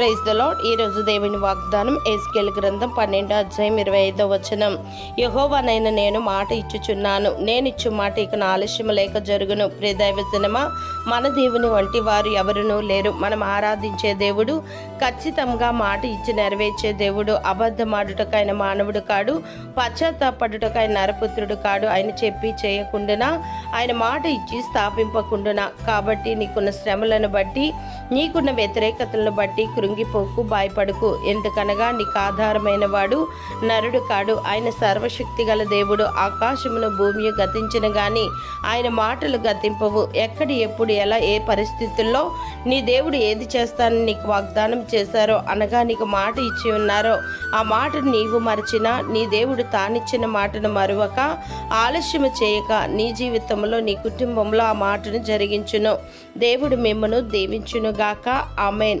Praise the lord ఈ రోజు దేవుని వాగ్దానం ఎస్కేల్ గ్రంథం పన్నెండు అధ్యాయం ఇరవై ఐదో వచనం. యహోవానైన నేను మాట ఇచ్చుచున్నాను. నేను ఇచ్చు మాట ఇక నా ఆలస్యం లేక జరుగును. ప్రియదైవ సినిమా మన దేవుని వంటి వారు ఎవరునూ లేరు. మనం ఆరాధించే దేవుడు ఖచ్చితంగా మాట ఇచ్చి నెరవేర్చే దేవుడు అబద్ధమాడుటకైన మానవుడు కాడు పశ్చాత్తాపడుటకైన నరపుత్రుడు కాడు. ఆయన చెప్పి చేయకుండా ఆయన మాట ఇచ్చి స్థాపింపకుండా కాబట్టి నీకున్న శ్రమలను బట్టి నీకున్న వ్యతిరేకతలను బట్టి కృంగిపోకు భయపడకు. ఎందుకనగా నీకు ఆధారమైన వాడు నరుడు కాడు. ఆయన సర్వశక్తి గల దేవుడు. ఆకాశమును భూమి గతించిన గాని ఆయన మాటలు గతింపవు. ఎక్కడ ఎప్పుడు ఎలా ఏ పరిస్థితుల్లో నీ దేవుడు ఏది చేస్తానని నీకు వాగ్దానం చేశారో అనగా నీకు మాట ఇచ్చి ఉన్నారో ఆ మాటను నీవు మరచినా నీ దేవుడు తానిచ్చిన మాటను మరువక ఆలస్యము చేయక నీ జీవితంలో నీ కుటుంబంలో ఆ మాటను జరిగించును. దేవుడు మిమ్మను దీవించునుగాక. ఆమెన్.